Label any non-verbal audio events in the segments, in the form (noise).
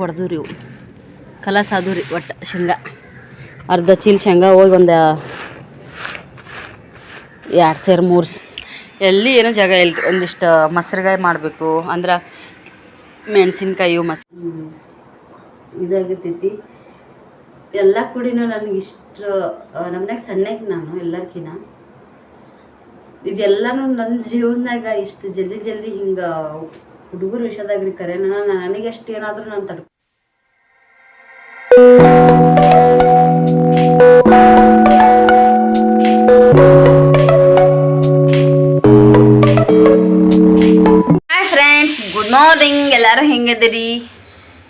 ಹೊಡೆದು ರೀ ಇವು. ಕಲಸ್ ಅದು ರೀ ಒಟ್ಟು ಶೇಂಗಾ. ಅರ್ಧ ಚೀಲ ಶೇಂಗಾ ಹೋಗಿ ಒಂದು ಎರಡು ಸೇರು ಮೂರು ಎಲ್ಲಿ ಏನೋ ಜಾಗ ಇಲ್ಲ ಒಂದಿಷ್ಟು ಮೊಸರುಗಾಯಿ ಮಾಡಬೇಕು. ಅಂದ್ರೆ ಮೆಣಸಿನ್ಕಾಯಿ ಮಸ್ ಇದಾಗಿರ್ತೈತಿ. ಎಲ್ಲ ಕೂಡಿನೂ ನನಗೆ ಇಷ್ಟು ನಮ್ಮನ್ಯಾಗ ಸಣ್ಣಕ್ಕೆ ನಾನು ಎಲ್ಲರ್ಕಿನ. ಇದೆಲ್ಲನೂ ನನ್ನ ಜೀವನದಾಗ ಇಷ್ಟು ಜಲ್ದಿ ಜಲ್ದಿ ಹಿಂಗೆ ಹುಡುಗರ ವಿಷಯದಾಗ ರೀ ಕರೆ ನನಗೆ ಎಷ್ಟು ಏನಾದರೂ ನಾನು ತಡ್ಕೊ ಹಾಯ್ ಫ್ರೆಂಡ್ಸ್ ಗುಡ್ ಮಾರ್ನಿಂಗ್ ಎಲ್ಲರೂ ಹೆಂಗಿದ್ದೀರಿ?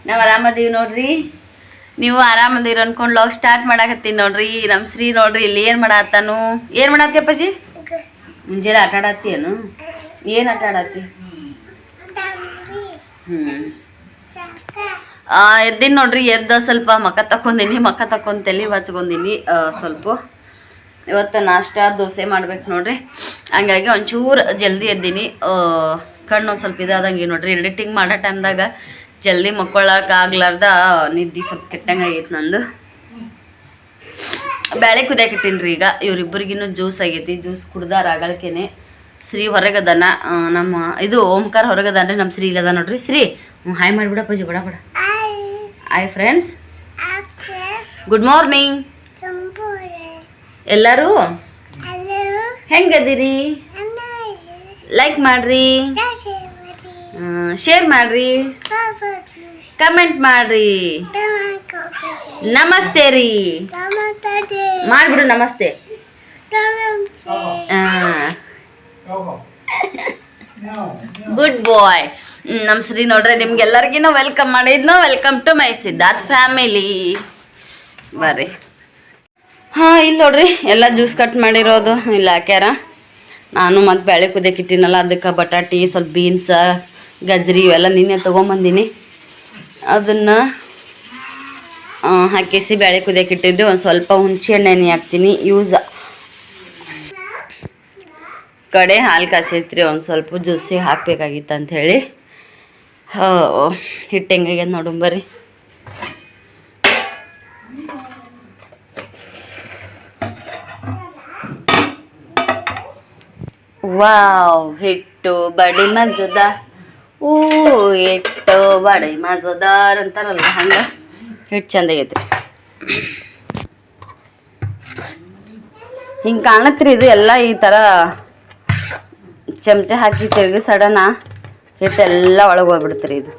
ನಾವು ಆರಾಮದೀವಿ ನೋಡ್ರಿ. ನೀವು ಆರಾಮದೀವ್ರಿ ಅನ್ಕೊಂಡು ಲಾಗ್ ಸ್ಟಾರ್ಟ್ ಮಾಡಾಕತ್ತೀನಿ ನೋಡ್ರಿ. ನಮ್ಮ ಶ್ರೀ ನೋಡ್ರಿ ಇಲ್ಲಿ ಏನು ಮಾಡತ್ತಾನು? ಏನು ಮಾಡತ್ತಿ ಅಪ್ಪಾಜಿ? ಮುಂಜಾನೆ ಆಟ ಆಡತ್ತಿ ಏನು? ಏನು ಆಟ ಆಡತ್ತಿ ಹ್ಞೂ ಎದ್ದೀನಿ ನೋಡ್ರಿ, ಎದ್ದ ಸ್ವಲ್ಪ ಮಕ್ಕ ತಕೊಂದಿನಿ ಮಕ್ಕ ತಕೊಂಡ್ ತಲೆ ಬಚ್ಕೊಂದಿನಿ ಸ್ವಲ್ಪ. ಇವತ್ತು ನಾಷ್ಟ, ದೋಸೆ ಮಾಡ್ಬೇಕು ನೋಡ್ರಿ. ಹಂಗಾಗಿ ಒಂಚೂರು ಜಲ್ದಿ ಎದ್ದೀನಿ. ಕಣ್ಣು ಸ್ವಲ್ಪ ಇದಾದಂಗೆ ನೋಡ್ರಿ. ಎಡಿಟಿಂಗ್ ಮಾಡೋ ಟೈಮ್ದಾಗ ಜಲ್ದಿ ಮಕ್ಕೊಳಕ್ ಆಗ್ಲಾರ್ದ ನಿದ್ದೆ ಸ್ವಲ್ಪ ಕೆಟ್ಟಂಗೆ ಆಗೈತೆ ನಂದು. ಬ್ಯಾಳೆ ರೀ ಈಗ. ಇವ್ರಿಬ್ಬರಿಗಿನ್ನೂ ಜ್ಯೂಸ್ ಆಗೈತಿ. ಜ್ಯೂಸ್ ಕುಡ್ದಾರ ಆಗಳಕೇನೆ ಶ್ರೀ ಹೊರಗದನ ನಮ್ಮ ಇದು ಓಂಕಾರ ಹೊರಗದಾನ್ರಿ ನಮ್ಮ ಶ್ರೀ ಇಲ್ಲದ ನೋಡ್ರಿ. ಶ್ರೀ ಹಾಯ್ ಮಾಡಿಬಿಡ ಪೂಜೆ ಬಿಡ ಬಿಡ. ಹಾಯ್. ಫ್ರೆಂಡ್ಸ್ ಗುಡ್ ಮಾರ್ನಿಂಗ್ ಎಲ್ಲರೂ? ಹೆಂಗದಿರಿ? ಲೈಕ್ ಮಾಡ್ರಿ. ಶೇರ್ ಮಾಡ್ರಿ. ಕಮೆಂಟ್ ಮಾಡ್ರಿ. ನಮಸ್ತೆ. ರೀ. ಮಾಡ್ಬಿಡು ನಮಸ್ತೆ. ಗುಡ್ ಬಾಯ್ ನಮ್ಮ ಶ್ರೀ ನೋಡ್ರಿ ನಿಮ್ಗೆಲ್ಲರಿಗಿನ welcome ಮಾಡಿದ್ನು welcome to my Siddharth family ಬರ್ರಿ. ಹಾಂ ಇಲ್ಲಿ ನೋಡ್ರಿ, ಎಲ್ಲ ಜ್ಯೂಸ್ ಕಟ್ ಮಾಡಿರೋದು. ಇಲ್ಲಿ ಹಾಕ್ಯಾರ ನಾನು ಮತ್ತು ಬೇಳೆ ಕುದಿಯಕ್ಕೆ ಇಟ್ಟಿನಲ್ಲ ಅದಕ್ಕೆ ಬಟಾಟಿ, ಸ್ವಲ್ಪ ಬೀನ್ಸ ಗಜ್ರಿ ಇವೆಲ್ಲ ನಿನ್ನೆ ತೊಗೊಂಬಂದಿನಿ. ಅದನ್ನು ಹಾಕಿಸಿ ಬೇಳೆ ಕುದಿಯಕ್ಕೆ ಇಟ್ಟಿದ್ದು ಒಂದು ಸ್ವಲ್ಪ ಹುಣಸೆ ನೆನೆ ಹಾಕ್ತೀನಿ. ಯೂಸ್ ಕಡೆ ಹಾಲು ಕಾಸೈತ್ರಿ ಒಂದು ಸ್ವಲ್ಪ ಜ್ಯೂಸಿಗೆ ಹಾಕ್ಬೇಕಾಗಿತ್ತು ಅಂತ ಹೇಳಿ. ಹಿಟ್ಟು ಹೆಂಗಾಗ್ಯದ ನೋಡುಂಬರಿ ವಾವ್, ಹಿಟ್ಟು ಬಡಿ ಮಜದ. ಊ, ಹಿಟ್ಟು ಬಡಿ ಮಜದಾರ್ ಅಂತಾರಲ್ಲ ಹಂಗೆ. ಹಿಟ್ಟು ಚಂದ ಆಗೈತ್ರಿ. ಹಿಂಗೆ ಕಾಣತ್ರಿ ಇದು ಎಲ್ಲ ಈ ಥರ ಚಮಚ ಹಾಕಿ ತಿರುಗಿ ಸಡನ ಹಿಟ್ಟೆಲ್ಲ ಒಳಗೆ ಹೋಗ್ಬಿಡ್ತ್ರಿ ಇದು.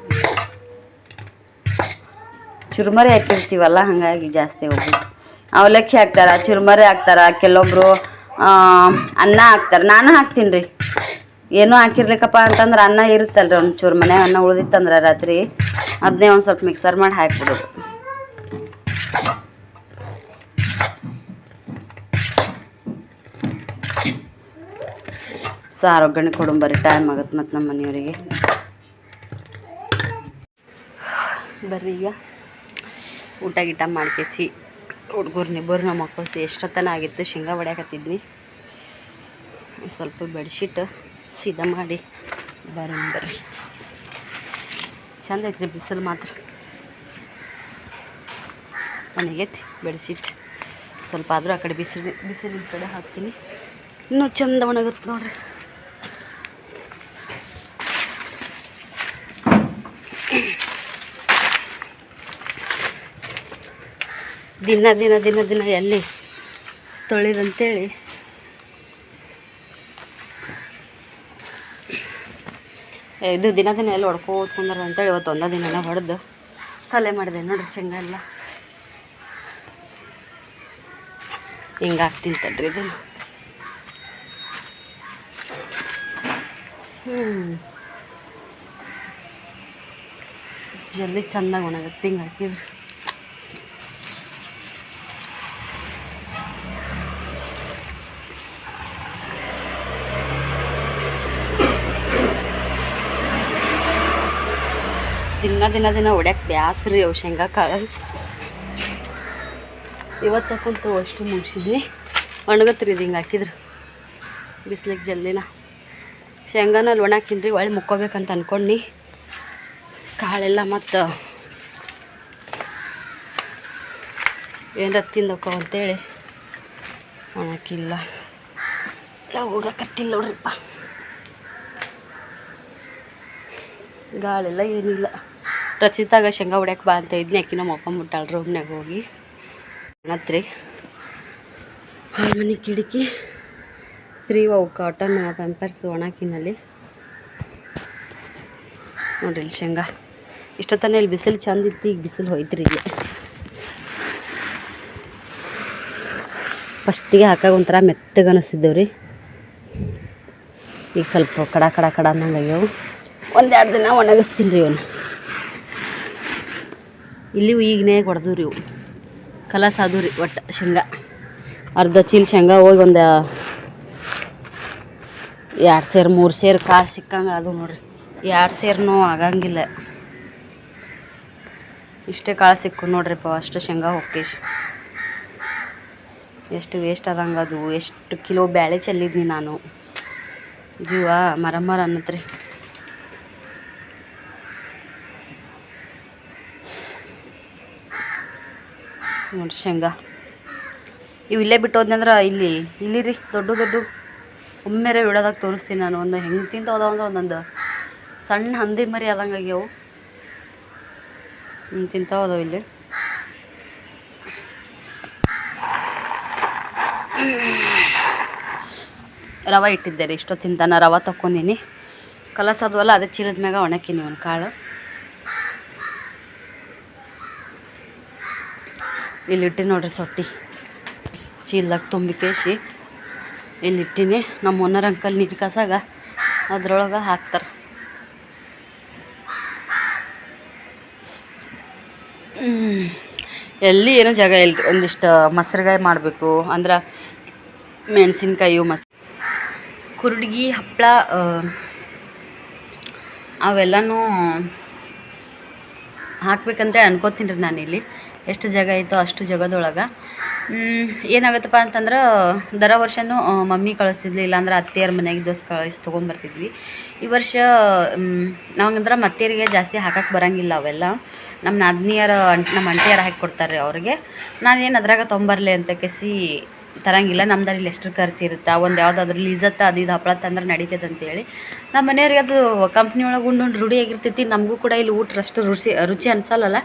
ಚುರುಮರಿ ಹಾಕಿರ್ತೀವಲ್ಲ, ಹಾಗಾಗಿ ಜಾಸ್ತಿ ಹೋಗ್ಬಿಟ್ಟು ಅವಲಕ್ಕಿ ಹಾಕ್ತಾರ, ಚುರುಮರಿ ಹಾಕ್ತಾರ, ಕೆಲವೊಬ್ರು ಅನ್ನ ಹಾಕ್ತಾರ. ನಾನು ಹಾಕ್ತೀನಿ ರೀ ಏನೂ ಹಾಕಿರ್ಲಿಕ್ಕಪ್ಪ ಅಂತಂದ್ರೆ ಅನ್ನ ಇರುತ್ತಲ್ರಿ ಒಂದು ಚೂರು ಮನೆ ಅನ್ನ ಉಳಿದಿತ್ತಂದ್ರೆ ರಾತ್ರಿ. ಅದನ್ನೇ ಒಂದು ಸ್ವಲ್ಪ ಮಿಕ್ಸರ್ ಮಾಡಿ ಹಾಕ್ಬಿಡೋದು. ಸಾರು ಒಗ್ಗರಣೆ ಕೊಡುಂಬರಿ ಟೈಮ್ ಆಗುತ್ತೆ ಮತ್ತು ನಮ್ಮ ಮನೆಯವರಿಗೆ. ಬರ್ರಿ ಈಗ. ಊಟ ಗೀಟ ಮಾಡ್ಕೇಸಿ. ಹುಡುಗರು ನಿಬ್ಬರು ನಮ್ಮ ಮಕ್ಕಳಿಸಿ ಎಷ್ಟೊತ್ತನ ಆಗಿತ್ತು ಶೇಂಗಾ ಹೊಡ್ಯಾಕತ್ತಿದ್ವಿ ಸ್ವಲ್ಪ ಬೆಡ್ಶೀಟ್ ಸೀದಾ ಮಾಡಿ ಬರ್ರಿ ಬರ್ರಿ. ಚಂದ ಐತ್ರಿ ಬಿಸಿಲು ಮಾತ್ರ. ನನಗೈತಿ ಬೆಡ್ಶೀಟ್. ಸ್ವಲ್ಪ ಆದರೂ ಆ ಕಡೆ ಬಿಸಿಲು ಬಿಸಿಲಿನ ಕಡೆ ಹಾಕ್ತೀನಿ. ಇನ್ನೂ ಚಂದ ಒಣಗುತ್ತೆ ನೋಡ್ರಿ. ದಿನ ದಿನ ದಿನ ದಿನ ಎಲ್ಲಿ ತೊಳಿದಂತೇಳಿ. ಇದು ದಿನ ದಿನ ಎಲ್ಲಿ ಹೊಡ್ಕೋತ್ಕೊಂಡ್ರ ಅಂತೇಳಿ ಇವತ್ತು ಒಂದೇ ದಿನನ ಹೊಡೆದು ತಲೆ ಮಾಡಿದೆ ನೋಡ್ರಿ ಶೇಂಗ ಎಲ್ಲ. ಹಿಂಗೆ ಹಾಕ್ತೀನಿ ತಡ್ರಿ ಇದು ಹ್ಞೂ ಜಲ್ದಿ ಚೆಂದಾಗಿ ಒಣಗುತ್ತೆ ಹಿಂಗೆ ಹಾಕಿದ್ರೆ. ದಿನ ದಿನ ದಿನ ಹೊಡ್ಯಕ್ಕೆ ಬ್ಯಾಸ್ರಿ ಅವು ಶೇಂಗಾಕಾಳು ಇವತ್ತು ಇವತ್ತಕ್ಕಂತೂ ಅಷ್ಟು ಮುಗಿಸಿದ್ವಿ. ಒಣಗತ್ರಿ ಇದು ಹಿಂಗೆ ಹಾಕಿದ್ರು. ಬಿಸ್ಲಿಗೆ ಜಲ್ದಿನ. ಶೇಂಗಾನ ಅಲ್ಲಿ ಒಣಾಕಿನ್ರಿ ಒಳ್ಳೆ ಮುಕ್ಕೋಬೇಕಂತ ಅಂದ್ಕೊಂಡು ಕಾಳೆಲ್ಲ ಮತ್ತು ಏನರ ತಿಂದಕ್ಕೋ ಅಂತೇಳಿ. ಒಣಕಿಲ್ಲ. ಹೋಗಕತ್ತಿಲ್ಲ ನೋಡ್ರಿಪ್ಪ. ಗಾಳೆಲ್ಲ ಏನಿಲ್ಲ. ರಚಿತಾಗ ಶೇಂಗಾ ಹೊಡ್ಯಾಕೆ ಬಾ ಅಂತ ಇದ್ನಿ ಅಪ್ಪ ಮುಟ್ಟಾಳ ರೂಮ್ನಾಗ ಹೋಗಿ. ಮತ್ತೆ ಮನೆ ಕಿಟಕಿ. ಶ್ರೀ ಅವು ಕಾಟನ್ ಪಂಪರ್ಸ್ ಒಣಕಿನಲ್ಲಿ. ನೋಡ್ರಿ ಇಲ್ಲಿ ಶೇಂಗಾ. ಇಷ್ಟೊತ್ತನ ಇಲ್ಲಿ ಬಿಸಿಲು ಚಂದ ಇತ್ತು, ಈಗ ಬಿಸಿಲು ಹೋಯ್ತ್ರಿ ಇಲ್ಲಿ. ಫಸ್ಟಿಗೆ ಹಾಕಾಗ ಒಂಥರ ಮೆತ್ತಗೆ ಈಗ ಸ್ವಲ್ಪ ಕಡ ಕಡ ಕಡ ಅನ್ನಂಗೆ ಒಂದೆರಡು ದಿನ ಒಣಗಿಸ್ತೀನಿ ರೀ ಇವನು ಇಲ್ಲಿ ಈಗನೇ ಹೊಡೆದು ರೀ ಇವು. ಕಲಸ ಅದು ರೀ ಒಟ್ಟು ಶೇಂಗಾ. ಅರ್ಧ ಚೀಲ ಶೇಂಗಾ ಹೋಗಿ ಒಂದು ಎರಡು ಸೇರು, ಮೂರು ಸೇರು ಕಾಳು ಸಿಕ್ಕಂಗೆ ಅದು ನೋಡ್ರಿ. ಎರಡು ಸೇರ್ನೂ ಆಗಂಗಿಲ್ಲ. ಇಷ್ಟೇ ಕಾಳು ಸಿಕ್ಕು ನೋಡ್ರಿಪ್ಪ ಅಷ್ಟು ಶೇಂಗಾ ಹೋಗಿ ಎಷ್ಟು ವೇಸ್ಟ್ ಆದಂಗೆ ಅದು. ಎಷ್ಟು ಕಿಲೋ ಬ್ಯಾಳೆ ಚೆಲ್ಲಿದ್ನಿ ನಾನು. ಜೀವ ಮರ ಮರ ಅನ್ನತ್ರಿ. ನೋಡ್ರಿ ಶೇಂಗಾ. ಇವು ಇಲ್ಲೇ ಬಿಟ್ಟು ಹೋದ್ನಂದ್ರೆ ಇಲ್ಲಿ ಇಲ್ಲಿ ರೀ ದೊಡ್ಡ ದೊಡ್ಡ ಒಮ್ಮೆರೆ ಬಿಡೋದಾಗ ತೋರಿಸ್ತೀನಿ ನಾನು. ಒಂದು ಹೆಂಗೆ ತಿಂತಾವ ಅಂದ್ರೆ ಒಂದೊಂದು ಸಣ್ಣ ಹಂದಿ ಮರಿ ಆದಂಗೆ ಆಗ್ಯಾವು. ಹ್ಞೂ ತಿಂತಾವದವು ಇಲ್ಲಿ. ರವೆ ಇಟ್ಟಿದ್ದೆ ರೀ ಇಷ್ಟೊತ್ತಿನ ತನ ರವೆ ತಗೊಂಡಿನಿ ಕಲಸದ್ವಲ್ಲ, ಅದೇ ಚೀಲದ ಮ್ಯಾಗ ಒಣಕಿನಿ ಒಂದು ಕಾಳು. ಇಲ್ಲಿ ಇಟ್ಟಿ ನೋಡ್ರಿ ಸೊಟ್ಟಿ. ಚೀಲದಾಗ ತುಂಬಿಕೇಶಿ ಇಲ್ಲಿಟ್ಟಿನಿ. ನಮ್ಮ ಓನರ್ ಅಂಕಲ್ ನೀರು ಕಸಾಗ. ಅದ್ರೊಳಗೆ ಹಾಕ್ತಾರೆ. ಎಲ್ಲಿ ಏನೋ ಜಾಗ ಇಲ್ಲ ಒಂದಿಷ್ಟು ಮೊಸರುಗಾಯಿ ಮಾಡಬೇಕು. ಅಂದ್ರೆ ಮೆಣಸಿನ್ಕಾಯಿ ಮಸ್ ಕುರುಡ್ಗಿ ಹಪ್ಪಳ ಅವೆಲ್ಲನೂ ಹಾಕ್ಬೇಕಂತ ಅನ್ಕೋತೀನಿ ರೀ ನಾನಿಲ್ಲಿ. ಎಷ್ಟು ಜಾಗ ಐತೋ ಅಷ್ಟು ಜಾಗದೊಳಗೆ. ಏನಾಗುತ್ತಪ್ಪ ಅಂತಂದ್ರೆ ದರ ವರ್ಷವೂ ಮಮ್ಮಿ ಕಳಿಸ್ತಿದ್ಲು ಇಲ್ಲಾಂದ್ರೆ ಅತ್ತೆಯರ ಮನೆಗೆ ದೋಸ್ ಕಳಿಸಿ ತೊಗೊಂಬರ್ತಿದ್ವಿ. ಈ ವರ್ಷ ನಾವಂದ್ರೆ ಮತ್ತೆಯರಿಗೆ ಜಾಸ್ತಿ ಹಾಕಕ್ಕೆ ಬರೋಂಗಿಲ್ಲ ಅವೆಲ್ಲ. ನಮ್ಮ ನಾದಿನಿಯರ ನಮ್ಮ ಅಂಟಿಯರು ಹಾಕಿ ಕೊಡ್ತಾರೆ ಅವ್ರಿಗೆ. ನಾನೇನು ಅದ್ರಾಗ ತೊಂಬರ್ಲಿ ಅಂತ ಕೆಸಿ ತರಂಗಿಲ್ಲ. ನಮ್ದಲ್ಲಿ ಇಲ್ಲಿ ಎಷ್ಟು ಖರ್ಚು ಇರುತ್ತೆ? ಒಂದು ಯಾವುದಾದ್ರೂ ಲೀಸತ್ತ, ಅದು ಇದು ಹಪ್ಪಳ ತಂದ್ರೆ ನಡೀತೈತೆ ಅಂತೇಳಿ. ನಮ್ಮ ಮನೆಯವ್ರಿಗೆ ಅದು ಕಂಪ್ನಿ ಒಳಗೆ ಉಂಡು ರೂಢಿ ಆಗಿರ್ತೈತಿ. ನಮಗೂ ಕೂಡ ಇಲ್ಲಿ ಊಟ ಅಷ್ಟು ರುಚಿ ರುಚಿ ಅನ್ಸಲ್ಲಲ್ಲ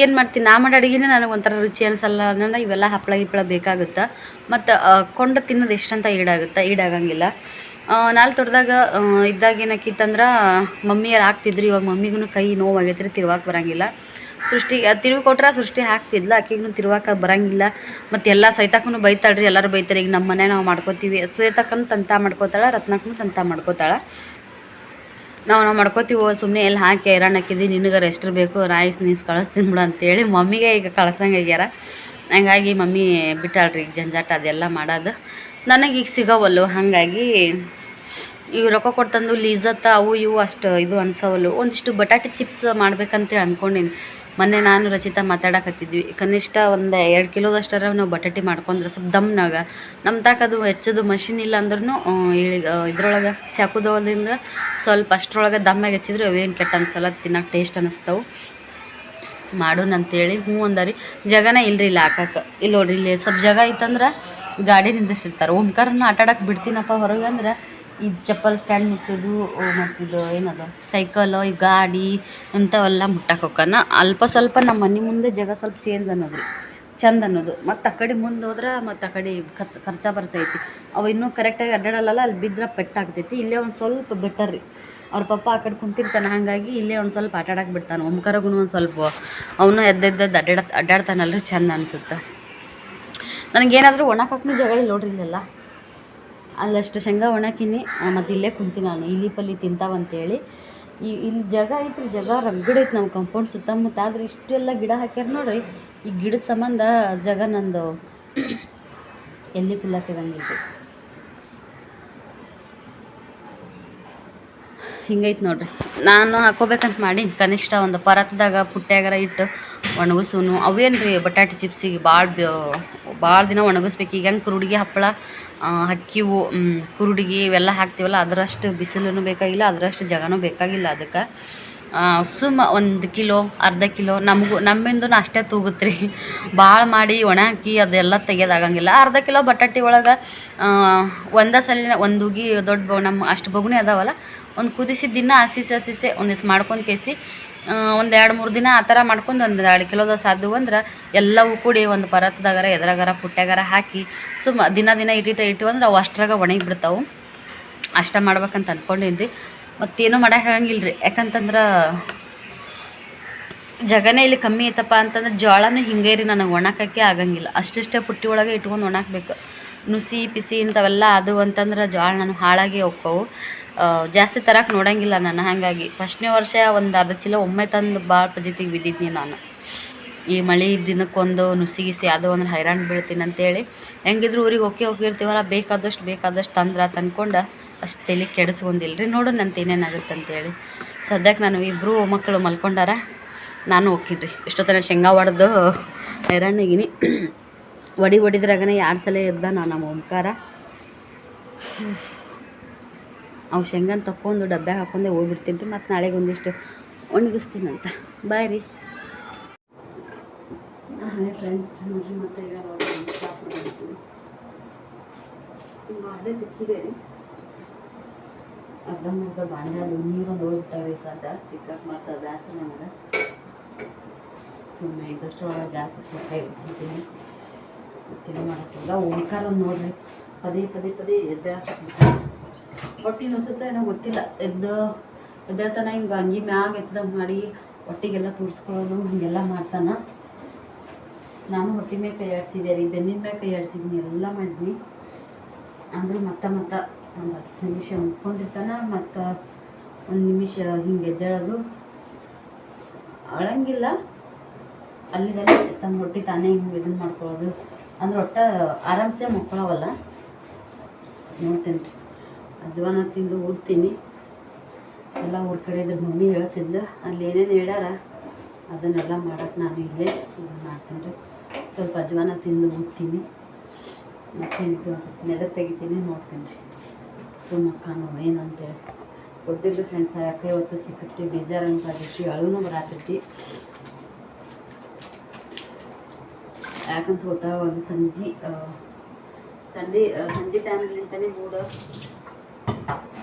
ಏನು ಮಾಡ್ತೀನಿ ನಾ ಮಾಡೋ ಅಡುಗೆನೇ ನನಗೆ ಒಂಥರ ರುಚಿ ಅನ್ಸಲ್ಲ. ಅನ್ನೋ ಇವೆಲ್ಲ ಹಪ್ಪಳ ಗಿಪ್ಪಳ ಬೇಕಾಗುತ್ತೆ? ಮತ್ತು ಕೊಂಡು ತಿನ್ನೋದು ಎಷ್ಟಂತ ಈಡಾಗುತ್ತೆ? ಈಡಾಗಂಗಿಲ್ಲ. ನಾಲ್ಕು ತೋಟದಾಗ ಇದ್ದಾಗ ಏನಾಕಿತ್ತಂದ್ರೆ ಮಮ್ಮಿಯರು ಹಾಕ್ತಿದ್ರು ಇವಾಗ ಮಮ್ಮಿಗೂ ಕೈ ನೋವಾಗೈತ್ರಿ ರೀ ಬರೋಂಗಿಲ್ಲ. ಸೃಷ್ಟಿ ತಿರುವಿ ಕೊಟ್ರೆ ಸೃಷ್ಟಿ ಹಾಕ್ತಿದ್ಲ. ಆಕೆಗೂ ತಿರುವಾಕ ಬರಂಗಿಲ್ಲ. ಮತ್ತು ಎಲ್ಲ ಸೈತಾಕೂ ಬೈತಾಳ್ರಿ. ಎಲ್ಲರೂ ಬೈತಾರೆ, ಈಗ ನಮ್ಮ ಮನೆ ನಾವು ಮಾಡ್ಕೋತೀವಿ. ಶ್ವೇತಕ್ಕೂ ತಂತ ಮಾಡ್ಕೋತಾಳೆ ರತ್ನಕ್ಕೂ ತಂತ ಮಾಡ್ಕೋತಾಳೆ. ನಾವು ನಾವು ಮಾಡ್ಕೋತೀವೋ ಸುಮ್ಮನೆ ಎಲ್ಲಿ ಹಾಕಿ ಐರಾಣ್ ಹಾಕಿದ್ವಿ ನಿನಗೆ ರೆಸ್ಟ್ ಬೇಕು, ರಾಯ್ಸ್ ನೀಸ್ ಕಳಿಸ್ತೀನಿ ಬಿಡು ಅಂತೇಳಿ ಮಮ್ಮಿಗೆ ಈಗ ಕಳ್ಸಂಗೆ ಆಗ್ಯಾರ. ಹಂಗಾಗಿ ಮಮ್ಮಿ ಬಿಟ್ಟಾಳ್ರಿ ಈಗ ಜಂಜಾಟ ಅದೆಲ್ಲ ಮಾಡೋದು. ನನಗೆ ಈಗ ಸಿಗೋವಲ್ಲು, ಹಾಗಾಗಿ ಈಗ ರೊಕ್ಕ ಕೊಟ್ಟಂದು ಲೀಸತ್ತ ಅವು ಇವು ಅಷ್ಟು ಇದು ಅನ್ಸವಲ್ಲು. ಒಂದಿಷ್ಟು ಬಟಾಟೆ ಚಿಪ್ಸ್ ಮಾಡ್ಬೇಕಂತ ಅಂದ್ಕೊಂಡೀನಿ ಮೊನ್ನೆ ನಾನು ರಚಿತಾ ಮಾತಾಡಕತ್ತಿದ್ವಿ. ಕನಿಷ್ಠ ಒಂದು ಎರಡು ಕಿಲೋದಷ್ಟರ ನಾವು ಬಟಾಟೆ ಮಾಡ್ಕೊಂಡ್ರೆ ಸ್ವಲ್ಪ ದಮ್ನಾಗ. ನಮ್ಮ ತಾಕ ಅದು ಹೆಚ್ಚದು ಮಷಿನ್ ಇಲ್ಲ ಅಂದ್ರೂ ಇದ್ರೊಳಗೆ ಚಾಕುದೋದಿಂದ ಸ್ವಲ್ಪ ಅಷ್ಟರೊಳಗೆ ದಮ್ಮಾಗ ಹೆಚ್ಚಿದ್ರೆ ಅವೇನು ಕೆಟ್ಟ ಅನ್ಸಲ್ಲ, ತಿನ್ನೋಕೆ ಟೇಸ್ಟ್ ಅನ್ನಿಸ್ತಾವೆ ಮಾಡೋಣ ಅಂತೇಳಿ ಹ್ಞೂ ಅಂದಾರಿ. ಜಾಗನೇ ಇಲ್ರಿ ಇಲ್ಲಿ ಹಾಕಕ್ಕೆ ಇಲ್ಲಿ ನೋಡ್ರಿ ಇಲ್ಲಿ ಸ್ವಲ್ಪ ಜಾಗ ಐತಂದ್ರೆ ಗಾಡಿ ನಿಂದಿಸಿರ್ತಾರೆ ಓಂಕಾರನ್ನ ಆಟಾಡಕ್ಕೆ ಬಿಡ್ತೀನಪ್ಪ ಹೊರಗೆ ಅಂದ್ರೆ ಈ ಚಪ್ಪಲ್ ಸ್ಟ್ಯಾಂಡ್ ಮುಚ್ಚೋದು ಮತ್ತು ಇದು ಏನದು? ಸೈಕಲ್, ಈ ಗಾಡಿ, ಇಂಥವೆಲ್ಲ ಮುಟ್ಟಕ್ಕೆ ಹೋಕ್ಕನ ಅಲ್ಪ ಸ್ವಲ್ಪ ನಮ್ಮ ಮನೆ ಮುಂದೆ ಜಾಗ ಸ್ವಲ್ಪ ಚೇಂಜ್ ಅನ್ನೋದು, ಚಂದ ಅನ್ನೋದು. ಮತ್ತು ಆ ಕಡೆ ಮುಂದೆ ಹೋದ್ರೆ ಮತ್ತು ಆ ಕಡೆ ಖರ್ಚು, ಖರ್ಚ ಬರ್ತೈತಿ. ಅವು ಇನ್ನೂ ಕರೆಕ್ಟಾಗಿ ಅಡ್ಡಾಡಲ್ಲ ಅಲ್ಲಿ ಬಿದ್ದರೆ ಪೆಟ್ಟಾಗ್ತೈತಿ ಇಲ್ಲೇ ಒಂದು ಸ್ವಲ್ಪ ಬೆಟರ್ ರೀ. ಅವ್ರ ಪಪ್ಪ ಆ ಕಡೆ ಕುಂತಿರ್ತಾನೆ, ಹಾಗಾಗಿ ಇಲ್ಲೇ ಒಂದು ಸ್ವಲ್ಪ ಆಟಾಡಕ್ಕೆ ಬಿಡ್ತಾನೆ. ಓಂಕಾರಗೂ ಒಂದು ಸ್ವಲ್ಪ ಅವನು ಎದ್ದೆದ್ದು ಅಡ್ಡಾಡ ಅಡ್ಡಾಡ್ತಾನಲ್ರಿ, ಚಂದ ಅನಿಸುತ್ತೆ. ನನಗೇನಾದರೂ ಒಣಕಕ್ಕೂ ಜಾಗ ಇಲ್ಲ ನೋಡ್ರಿ ಇಲ್ಲೆಲ್ಲ. ಅಲ್ಲಷ್ಟು ಶೇಂಗಾ ಒಣಕಿನಿ ಮತ್ತು ಇಲ್ಲೇ ಕುಂತೀನಿ ನಾನು ಇಲಿ ಪಲ್ಲಿ ತಿಂತಾವಂತೇಳಿ. ಈ, ಇಲ್ಲಿ ಜಾಗ ಐತ್ರಿ, ಜಾಗ ರಗಡ್ ಐತಿ ನಮ್ಮ ಕಂಪೌಂಡ್ ಸುತ್ತಮುತ್ತ, ಆದ್ರೆ ಇಷ್ಟೆಲ್ಲ ಗಿಡ ಹಾಕ್ಯಾರ ನೋಡ್ರಿ, ಈ ಗಿಡದ ಸಂಬಂಧ ಜಾಗ ನಂದು ಎಲ್ಲಿ ಕುಲ್ಲ ಸಿಗಂಗಿತ್ತು ಹಿಂಗೈತೆ ನೋಡ್ರಿ. ನಾನು ಹಾಕೋಬೇಕಂತ ಮಾಡಿ ಕನಿಷ್ಠ ಒಂದು ಪರತ್ದಾಗ ಪುಟ್ಟ್ಯಾಗಾರ ಇಟ್ಟು ಒಣಗಿಸೂನು. ಅವೇನು ರೀ ಬಟಾಟೆ ಚಿಪ್ಸಿಗೆ ಭಾಳ ಭಾಳ ದಿನ ಒಣಗಿಸ್ಬೇಕು, ಈಗ ಹೆಂಗೆ ಕುರುಡಿಗೆ ಹಪ್ಪಳ ಹಕ್ಕಿವು ಕುರುಡಿಗೆ ಇವೆಲ್ಲ ಹಾಕ್ತೀವಲ್ಲ, ಅದರಷ್ಟು ಬಿಸಿಲೂ ಬೇಕಾಗಿಲ್ಲ, ಅದರಷ್ಟು ಜಾಗನೂ ಬೇಕಾಗಿಲ್ಲ ಅದಕ್ಕೆ. ಸುಮ್ಮ ಒಂದು ಕಿಲೋ, ಅರ್ಧ ಕಿಲೋ, ನಮಗೂ ನಮ್ಮಿಂದೂ ಅಷ್ಟೇ ತೂಗುತ್ತೆ ರೀ ಭಾಳ ಮಾಡಿ ಒಣ ಹಾಕಿ ಅದೆಲ್ಲ ತೆಗೆಯೋದಾಗಂಗಿಲ್ಲ ಅರ್ಧ ಕಿಲೋ ಬಟಾಟಿ ಒಳಗೆ ಒಂದೇ ಸಲ ಒಂದು ಉಗಿ ದೊಡ್ಡ ನಮ್ಮ ಅಷ್ಟು ಬೊಗುಣಿ ಅದಾವಲ್ಲ, ಒಂದು ಕುದಿಸಿ ದಿನ ಹಸಿಸಿ ಹಸಿಸಿ ಒಂದಿಸ್ ಮಾಡ್ಕೊಂಡು ಕೇಸಿ ಒಂದು ಎರಡು ಮೂರು ದಿನ ಆ ಥರ ಮಾಡ್ಕೊಂಡು ಒಂದು ಎರಡು ಕಿಲೋದ ಸಾಧ್ಯ ಅಂದ್ರೆ ಎಲ್ಲವೂ ಕೂಡಿ ಒಂದು ಪರತ್ದಾಗಾರ, ಎದ್ರಾಗಾರ ಪುಟ್ಟ್ಯಾಗಾರ ಹಾಕಿ ಸುಮ್ಮ ದಿನ ದಿನ ಇಟ್ಟಿಟ್ಟ ಇಟ್ಟು ಅಂದ್ರೆ ಅವು ಅಷ್ಟ್ರಾಗ ಒಣಗಿ ಬಿಡ್ತಾವೆ. ಅಷ್ಟ ಮಾಡ್ಬೇಕಂತ ಅಂದ್ಕೊಂಡೇನಿ ರೀ ಮತ್ತೇನು ಮಾಡಕ್ಕೆ ಆಗಂಗಿಲ್ಲ ರೀ ಯಾಕಂತಂದ್ರೆ ಜಗನೇ ಇಲ್ಲಿ ಕಮ್ಮಿ ಐತಪ್ಪ ಅಂತಂದ್ರೆ ಜೋಳನೂ ಹಿಂಗೆ ರೀ ನನಗೆ ಒಣಕಕ್ಕೆ ಆಗಂಗಿಲ್ಲ. ಅಷ್ಟಿಷ್ಟೇ ಪುಟ್ಟಿ ಒಳಗೆ ಇಟ್ಕೊಂಡು ಒಣಾಕ್ಬೇಕು. ನುಸಿ, ಪಿಸಿ ಇಂಥವೆಲ್ಲ ಅದು ಅಂತಂದ್ರೆ ಜೋಳ ನಾನು ಹಾಳಾಗಿ ಹೋಕ್ಕವು ಜಾಸ್ತಿ ತರಕ್ಕೆ ನೋಡಂಗಿಲ್ಲ ನಾನು, ಹಾಗಾಗಿ ಫಸ್ಟ್ನೇ ವರ್ಷ ಒಂದು ಅರ್ಧ ಚೀಲ ಒಮ್ಮೆ ತಂದು ಭಾಳ ಪಜಿತಿಗೆ ಬಿದ್ದಿದ್ನಿ ನಾನು. ಈ ಮಳೆ ದಿನಕ್ಕೊಂದು ನುಸಿ ಗಿಸಿ ಅದು ಅಂದ್ರೆ ಹೈರಾಣ ಬೀಳ್ತೀನಿ ಅಂತೇಳಿ, ಹೆಂಗಿದ್ರು ಊರಿಗೆ ಹೋಗಿ ಹೋಗಿರ್ತೀವಲ್ಲ ಬೇಕಾದಷ್ಟು ಬೇಕಾದಷ್ಟು ತಂದ್ರೆ ತಂದ್ಕೊಂಡು ಅಷ್ಟು ತಲೆ ರೀ ನೋಡು ನಂತ ಏನೇನಾಗುತ್ತೆ ಅಂತೇಳಿ. ಸದ್ಯಕ್ಕೆ ನಾನು ಇಬ್ಬರು ಮಕ್ಕಳು ಮಲ್ಕೊಂಡಾರ, ನಾನು ಹೋಗ್ತೀನಿ ಇಷ್ಟೊತ್ತನ ಶೇಂಗಾ ಹೊಡೆದು ಹೈರಾಣಿಗಿನಿ (clears throat) ಒಡಿ ಹೊಡಿದ್ರಾಗನೇ ಎರಡು ಸಲ ಇದ್ದ ನಾನು ನಮ್ಮ ಓಂಕಾರ. ಅವು ಶೇಂಗಾನ ತಕ್ಕೊಂಡು ಡಬ್ಬ್ಯಾಗ ಹಾಕೊಂಡೆ ಹೋಗ್ಬಿಡ್ತೀನಿ ರೀ ಮತ್ತು ನಾಳೆಗೆ ಒಂದಿಷ್ಟು ಒಣಗಿಸ್ತೀನಂತ. ಬಾಯ್ ರೀ. ಫ್ರೆಂಡ್ಸ್ ನೋಡ್ರಿ ಮತ್ತೆ ಈಗ ಬಾಂಡೆ ತಿಕ್ಕಿದೆ ರೀ. ಅರ್ಧಂಬರ್ಧ ಬಾಂಡೆ ಅದು ನೀರೊಂದು ಹೋಗ್ಬಿಟ್ಟಾವೆ ಸದ್ಯ ತಿಕ್ಕಕ್ಕೆ ಮತ್ತು ಬ್ಯಾಸರ ನನಗೆ ಸುಮ್ಮನೆ ಇದ್ದಷ್ಟೊಳಗೆ ಗ್ಯಾಸ್ ಕೈ ಇಟ್ಬಿಡ್ತೀನಿ ಮತ್ತೇನು ಮಾಡೋಕ್ಕಿಲ್ಲ? ಓಂಕಾರ ನೋಡ್ರಿ. ಪದೇ ಪದೇ ಪದೇ ಎದ್ದೆ ಹೊಟ್ಟೆ ನುಸುತ್ತ ಏನೋ ಗೊತ್ತಿಲ್ಲ. ಎದ್ದು ಎದ್ದೇಳ್ತಾನ, ಹಿಂಗೆ ಅಂಗಿ ಮ್ಯಾಗ ಎತ್ತದಂಗೆ ಮಾಡಿ ಹೊಟ್ಟಿಗೆಲ್ಲ ತೋರಿಸ್ಕೊಳ್ಳೋದು, ಹೀಗೆಲ್ಲ ಮಾಡ್ತಾನೆ. ನಾನು ಹೊಟ್ಟೆ ಮೇಲೆ ಕೈ ಆಡಿಸಿದೆ ರೀ, ಬೆನ್ನಿನ ಮೇಲೆ ಕೈಯಾಡಿಸಿದ್ನಿ ಎಲ್ಲ ಮಾಡಿದ್ವಿ ಅಂದರೂ ಮತ್ತೆ ಮತ್ತೆ ಒಂದು ಹತ್ತು ನಿಮಿಷ ಮುಟ್ಕೊಂಡಿರ್ತಾನೆ ಮತ್ತು ಒಂದು ನಿಮಿಷ ಹಿಂಗೆ ಎದ್ದೇಳೋದು. ಅಳಂಗಿಲ್ಲ. ಅಲ್ಲಿದಲ್ಲಿ ತನ್ನ ಹೊಟ್ಟೆ ತಾನೇ ಹಿಂಗೆ ಇದನ್ನು ಮಾಡ್ಕೊಳ್ಳೋದು. ಅಂದ್ರೆ ಒಟ್ಟು ಆರಾಮ್ಸೆ ಮಕ್ಕಳವಲ್ಲ. ನೋಡ್ತೇನೆ ರೀ ಅಜ್ವಾನ ತಿಂದು ಓದ್ತೀನಿ ಎಲ್ಲ ಊರ ಕಡೆ ಇದ್ರ ಮಮ್ಮಿ ಹೇಳ್ತಿದ್ಲು, ಅಲ್ಲಿ ಏನೇನು ಹೇಳ್ಯಾರ ಅದನ್ನೆಲ್ಲ ಮಾಡಕ್ಕೆ ನಾನು ಇಲ್ಲೇ ಮಾಡ್ತೀನಿ. ರೀ ಸ್ವಲ್ಪ ಅಜ್ವಾನ ತಿಂದು ಓದ್ತೀನಿ ಮತ್ತೆ ಒಂದು ಸ್ವಲ್ಪ ನೆಲ ತೆಗಿತೀನಿ, ನೋಡ್ತೀನಿ. ರೀ ಸುಮ್ಮಕ್ಕನು ಏನಂತೇಳಿ ಗೊತ್ತಿಲ್ಲ ಫ್ರೆಂಡ್ಸ್ ಯಾಕೆ ಇವತ್ತು ಬೇಜಾರು ಬೇಜಾರಂತ ಆಗಿತ್ತು ಅಳುನು ಬರಾತೈತಿ ಯಾಕಂತ ಗೊತ್ತಾ, ಒಂದು ಸಂಜೆ ಸಂಜೆ ಸಂಜೆ ಟೈಮ್ಲಿಂತಾನೆ ಮೂಡ